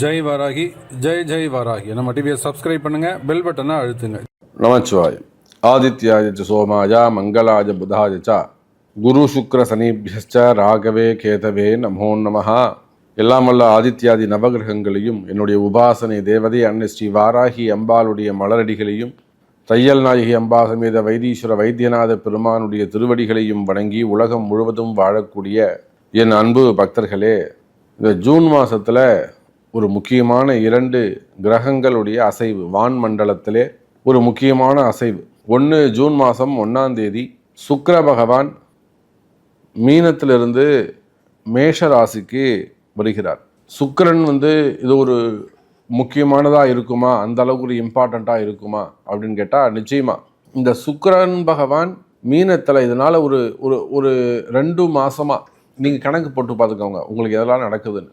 ஜெய் வாராகி ஜெய் ஜெய் வாராகி. நம்ம டிவியை சப்ஸ்கிரைப் பண்ணுங்க பெல் பட்டனை அழுத்துங்க. நமச்சிவாய். ஆதித்யாய சோமாஜா சோமாய மங்களாய புதாய ச குரு சுக்ர சனிபியச்ச ராகவே கேதவே நமோ நமஹா. எல்லாம் வல்ல ஆதித்யாதி நவகிரகங்களையும் என்னுடைய உபாசனை தேவதை அன்னை ஸ்ரீ வாராகி அம்பாளுடைய மலரடிகளையும் தையல் நாயகி அம்பா சமேத வைத்தீஸ்வர வைத்தியநாத பெருமானுடைய திருவடிகளையும் வணங்கி உலகம் முழுவதும் வாழக்கூடிய என் அன்பு பக்தர்களே இந்த ஜூன் மாதத்தில் ஒரு முக்கியமான இரண்டு கிரகங்களுடைய அசைவு. வான் மண்டலத்திலே ஒரு முக்கியமான அசைவு. ஒன்று ஜூன் மாதம் ஒன்றாம் தேதி சுக்கர பகவான் மீனத்திலிருந்து மேஷ ராசிக்கு வருகிறார். சுக்கரன் வந்து இது ஒரு முக்கியமானதாக இருக்குமா? அந்த அளவுக்கு ஒரு இம்பார்ட்டண்ட்டாக இருக்குமா? அப்படின்னு கேட்டால் நிச்சயமாக இந்த சுக்கரன் பகவான் மீனத்தில் இதனால் ஒரு ஒரு ஒரு ரெண்டு மாதமாக நீங்கள் கணக்கு போட்டு பார்த்துக்கோங்க. உங்களுக்கு எதெல்லாம் நடக்குதுன்னு.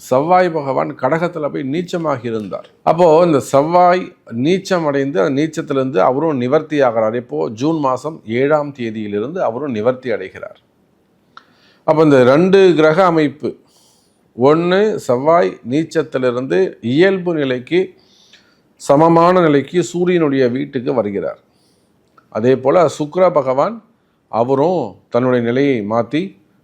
செவ்வாய் பகவான் கடகத்தில் போய் நீச்சமாகி இருந்தார். அப்போ இந்த செவ்வாய் நீச்சம் அடைந்து அந்த நீச்சத்திலிருந்து அவரும் நிவர்த்தி ஆகிறார். இப்போது ஜூன் மாதம் ஏழாம் தேதியிலிருந்து அவரும் நிவர்த்தி அடைகிறார். அப்போ இந்த ரெண்டு கிரக அமைப்பு ஒன்று செவ்வாய் நீச்சத்திலிருந்து இயல்பு நிலைக்கு சமமான நிலைக்கு சூரியனுடைய வீட்டுக்கு வருகிறார். அதே போல் சுக்ர பகவான் அவரும் தன்னுடைய நிலையை மாற்றி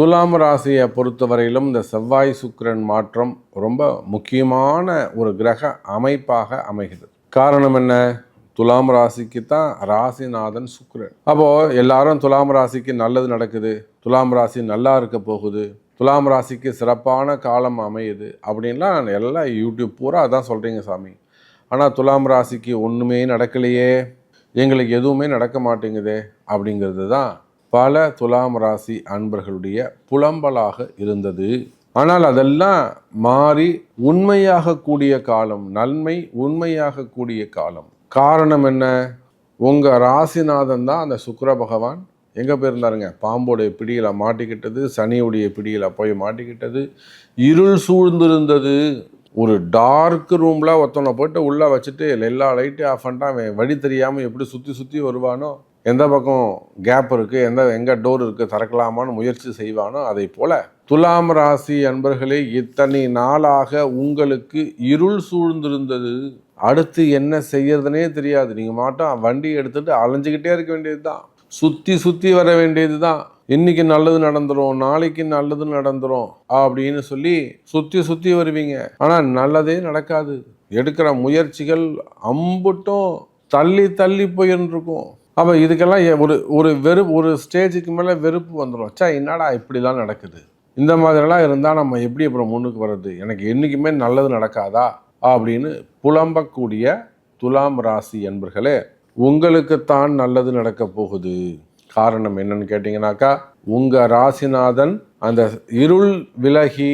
துலாம் ராசியை பொறுத்தவரையிலும் இந்த செவ்வாய் சுக்கிரன் மாற்றம் ரொம்ப முக்கியமான ஒரு கிரக அமைப்பாக அமைகிறது. காரணம் என்ன? துலாம் ராசிக்கு தான் ராசிநாதன் சுக்கிரன். அப்போ எல்லாரும் துலாம் ராசிக்கு நல்லது நடக்குது. துலாம் ராசி நல்லா இருக்க போகுது. துலாம் ராசிக்கு சிறப்பான காலம் அமையுது அப்படின்லாம் எல்லாம் யூடியூப் பூரா அதான் சொல்கிறீங்க சாமி. ஆனால் துலாம் ராசிக்கு ஒன்றுமே நடக்கலையே. எங்களுக்கு எதுவுமே நடக்க மாட்டேங்குதே அப்படிங்கிறது தான் பல துலாம் ராசி அன்பர்களுடைய புலம்பலாக இருந்தது. ஆனால் அதெல்லாம் மாறி உண்மையாக கூடிய காலம் நன்மை உண்மையாக கூடிய காலம். காரணம் என்ன? உங்கள் ராசிநாதன் தான் அந்த சுக்கர பகவான். எங்கே போயிருந்தாருங்க? பாம்போடைய பிடியில் மாட்டிக்கிட்டது சனியுடைய பிடியில் போய் மாட்டிக்கிட்டது. இருள் சூழ்ந்திருந்தது. ஒரு டார்க் ரூமில் ஒருத்தவனை போயிட்டு உள்ளே வச்சுட்டு எல்லா லைட்டையும் ஆஃப் பண்ணிட்டா அவன் வழி தெரியாமல் எப்படி சுற்றி சுற்றி வருவானோ எந்த பக்கம் கேப் இருக்குது எந்த எங்கே டோர் இருக்குது திறக்கலாமான்னு முயற்சி செய்வானோ அதை போல் துலாம் ராசி அன்பர்களே இத்தனை நாளாக உங்களுக்கு இருள் சூழ்ந்திருந்தது. அடுத்து என்ன செய்யறதுனே தெரியாது. நீங்கள் மாட்டோம் வண்டி எடுத்துகிட்டு அலைஞ்சிக்கிட்டே இருக்க வேண்டியது தான் சுற்றி சுற்றி வர வேண்டியது தான் இன்னைக்கு நல்லது நடந்துரும் நாளைக்கு நல்லது நடந்துரும் அப்படின்னு சொல்லி சுற்றி சுற்றி வருவீங்க. ஆனால் நல்லதே நடக்காது. எடுக்கிற முயற்சிகள் அம்புட்டும் தள்ளி தள்ளி போயின்னு இருக்கும் அப்போ இதுக்கெல்லாம் ஒரு ஒரு வெறுப்பு ஒரு ஸ்டேஜுக்கு மேலே வெறுப்பு வந்துடும் சா என்னடா இப்படிலாம் நடக்குது? இந்த மாதிரிலாம் இருந்தால் நம்ம எப்படி அப்புறம் முன்னுக்கு வர்றது? எனக்கு என்றைக்குமே நல்லது நடக்காதா? அப்படின்னு புலம்பக்கூடிய துலாம் ராசி என்பர்களே உங்களுக்குத்தான் நல்லது நடக்க போகுது. காரணம் என்னன்னு கேட்டிங்கனாக்கா உங்கள் ராசிநாதன் அந்த இருள் விலகி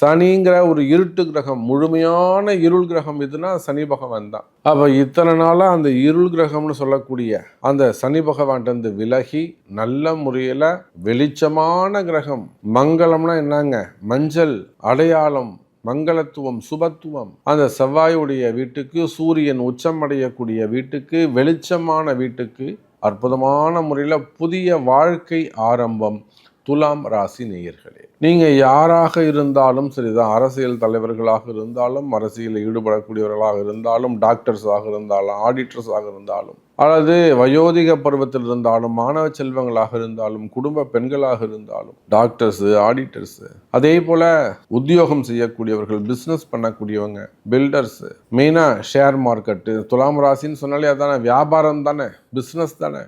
சனிங்கிற ஒரு இருட்டு கிரகம் முழுமையான இருள் கிரகம் இதுனா சனி பகவான் தான். அப்போ இத்தனை நாளாக அந்த இருள் கிரகம்னு சொல்லக்கூடிய அந்த சனி பகவான்கிட்ட விலகி நல்ல முறையில் வெளிச்சமான கிரகம் மங்களம்னா என்னங்க? மஞ்சள் அடையாளம் மங்களத்துவம் சுபத்துவம். அந்த செவ்வாயுடைய வீட்டுக்கு சூரியன் உச்சம் அடையக்கூடிய வீட்டுக்கு வெளிச்சமான வீட்டுக்கு அற்புதமான முறையில் புதிய வாழ்க்கை ஆரம்பம். துலாம் ராசி நேயர்களே நீங்கள் யாராக இருந்தாலும் சரிதான் அரசியல் தலைவர்களாக இருந்தாலும் அரசியலில் ஈடுபடக்கூடியவர்களாக இருந்தாலும் டாக்டர்ஸாக இருந்தாலும் ஆடிட்டர்ஸாக இருந்தாலும் அல்லது வயோதிக பருவத்தில் இருந்தாலும் மாணவ செல்வங்களாக இருந்தாலும் குடும்ப பெண்களாக இருந்தாலும் டாக்டர்ஸ் ஆடிட்டர்ஸ் அதே போல உத்தியோகம் செய்யக்கூடியவர்கள் பிஸ்னஸ் பண்ணக்கூடியவங்க பில்டர்ஸ் மெயினாக ஷேர் மார்க்கெட்டு துலாம் ராசின்னு சொன்னாலே அதானே வியாபாரம் தானே பிஸ்னஸ் தானே.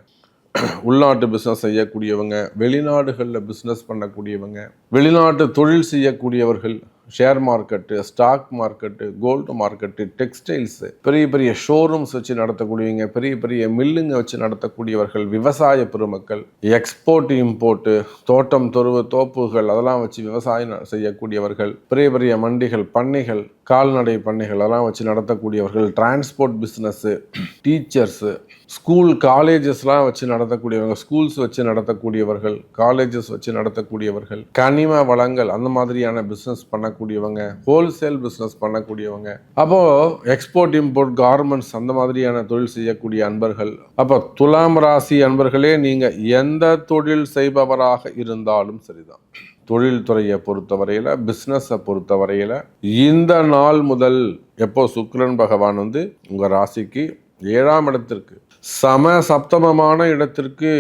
உள்நாட்டு பிஸ்னஸ் செய்யக்கூடியவங்க வெளிநாடுகளில் பிஸ்னஸ் பண்ணக்கூடியவங்க வெளிநாட்டு தொழில் செய்யக்கூடியவர்கள் share market stock market gold market textiles பெரிய பெரிய ஷோரூம்ஸ் வச்சு நடத்தக்கூடியவங்க பெரிய பெரிய மில்லுங்க வச்சு நடத்தக்கூடியவர்கள் விவசாய பெருமக்கள் எக்ஸ்போர்ட் இம்போர்ட்டு தோட்டம் தொருவு தோப்புகள் அதெல்லாம் வச்சு விவசாயம் செய்யக்கூடியவர்கள் பெரிய பெரிய மண்டிகள் பண்ணைகள் கால்நடை பண்ணைகள் அதெல்லாம் வச்சு நடத்தக்கூடியவர்கள் டிரான்ஸ்போர்ட் பிஸ்னஸ்ஸு டீச்சர்ஸு ஸ்கூல் காலேஜஸ்லாம் வச்சு நடத்தக்கூடியவங்க ஸ்கூல்ஸ் வச்சு நடத்தக்கூடியவர்கள் காலேஜஸ் வச்சு நடத்தக்கூடியவர்கள் கனிம வளங்கள் அந்த மாதிரியான பிஸ்னஸ் பண்ணக்கூடியவங்க ஹோல்சேல் பிஸ்னஸ் பண்ணக்கூடியவங்க. அப்போ எக்ஸ்போர்ட் இம்போர்ட் கார்மெண்ட்ஸ் அந்த மாதிரியான தொழில் செய்யக்கூடிய அன்பர்கள். அப்போ துலாம் ராசி அன்பர்களே நீங்க எந்த தொழில் செய்பவராக இருந்தாலும் சரிதான். தொழில்துறையை பொறுத்தவரையில் பிஸ்னஸை பொறுத்தவரையில் இந்த நாள் முதல் எப்போ சுக்கிரன் பகவான் வந்து உங்கள் ராசிக்கு ஏழாம் இடத்திற்கு சம சப்தமமான இடத்திற்கு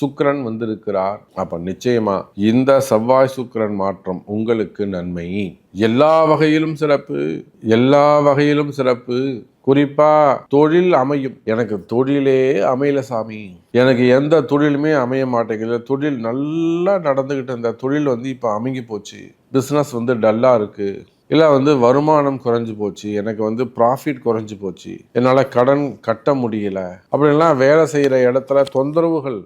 சுக்கரன் வந்திருக்கிறார். அப்ப நிச்சயமா இந்த செவ்வாய் சுக்கரன் மாற்றம் உங்களுக்கு நன்மை. எல்லா வகையிலும் சிறப்பு. எல்லா வகையிலும் சிறப்பு. குறிப்பா தொழில் அமையும். எனக்கு தொழிலே அமையல சாமி. எனக்கு எந்த தொழிலுமே அமைய மாட்டேங்குது. தொழில் நல்லா நடந்துகிட்டு இருந்த தொழில் வந்து இப்போ அமைங்கி போச்சு. பிஸ்னஸ் வந்து டல்லா இருக்கு. இல்லை வந்து வருமானம் குறைஞ்சி போச்சு எனக்கு வந்து ப்ராஃபிட் குறைஞ்சி போச்சு என்னால் கடன் கட்ட முடியல அப்படின்லாம் வேலை செய்கிற இடத்துல தொந்தரவுகள்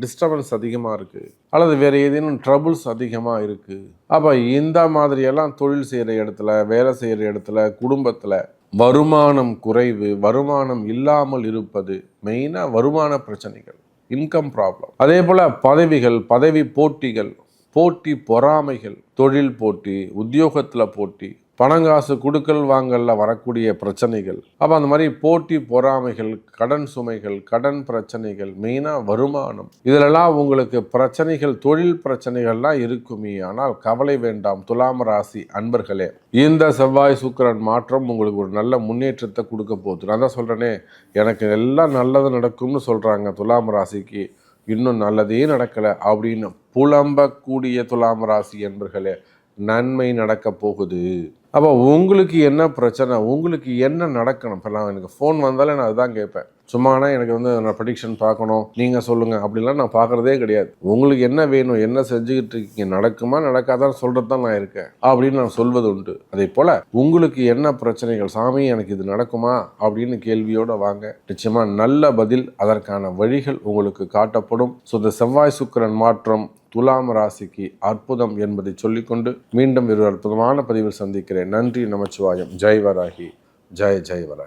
டிஸ்டர்பன்ஸ் அதிகமாக இருக்குது அல்லது வேறு ஏதேனும் ட்ரபுள்ஸ் அதிகமாக இருக்குது அப்போ இந்த மாதிரியெல்லாம் தொழில் செய்கிற இடத்துல வேலை செய்கிற இடத்துல குடும்பத்தில் வருமானம் குறைவு வருமானம் இல்லாமல் இருப்பது மெயினாக வருமான பிரச்சனைகள் இன்கம் ப்ராப்ளம் அதே போல் பதவிகள் பதவி போட்டிகள் போட்டி பொறாமைகள் தொழில் போட்டி உத்தியோகத்தில் போட்டி பணங்காசு கொடுக்கல் வாங்கல்ல வரக்கூடிய பிரச்சனைகள். அப்போ அந்த மாதிரி போட்டி பொறாமைகள் கடன் சுமைகள் கடன் பிரச்சனைகள் மெயினாக வருமானம். இதிலெல்லாம் உங்களுக்கு பிரச்சனைகள் தொழில் பிரச்சனைகள்லாம் இருக்குமே. ஆனால் கவலை வேண்டாம் துலாம் ராசி அன்பர்களே. இந்த செவ்வாய் சுக்கரன் மாற்றம் உங்களுக்கு ஒரு நல்ல முன்னேற்றத்தை கொடுக்க போகுது. நான் தான் சொல்கிறேனே எனக்கு எல்லாம் நல்லது நடக்கும்னு சொல்கிறாங்க துலாம் ராசிக்கு. இன்னும் நல்லதே நடக்கலை அப்படின்னு புலம்பக்கூடிய துலாம் ராசி என்பர்களே நன்மை நடக்க போகுது. அப்போ உங்களுக்கு என்ன பிரச்சனை? உங்களுக்கு என்ன நடக்கணும்? இப்போ நான் எனக்கு ஃபோன் வந்தாலே நான் அதுதான் கேட்பேன். சும்மானா எனக்கு வந்து நான் ப்ரடிக்ஷன் பார்க்கணும். நீங்கள் சொல்லுங்கள் அப்படிலாம் நான் பார்க்குறதே கிடையாது. உங்களுக்கு என்ன வேணும் என்ன செஞ்சுக்கிட்டு இருக்கீங்க நடக்குமா நடக்காதான்னு சொல்கிறது தான் நான் இருக்கேன். அப்படின்னு நான் சொல்வது உண்டு. அதே போல் உங்களுக்கு என்ன பிரச்சனைகள் சாமி எனக்கு இது நடக்குமா? அப்படின்னு கேள்வியோடு வாங்க. நிச்சயமாக நல்ல பதில் அதற்கான வழிகள் உங்களுக்கு காட்டப்படும். ஸோ இந்த செவ்வாய் சுக்கிரன் மாற்றம் துலாம் ராசிக்கு அற்புதம் என்பதை சொல்லிக்கொண்டு மீண்டும் ஒரு அற்புதமான பதிவில் சந்திக்கிறேன். நன்றி நமச்சிவாயம். ஜெய் வராகி. ஜெய் ஜெய் வராகி.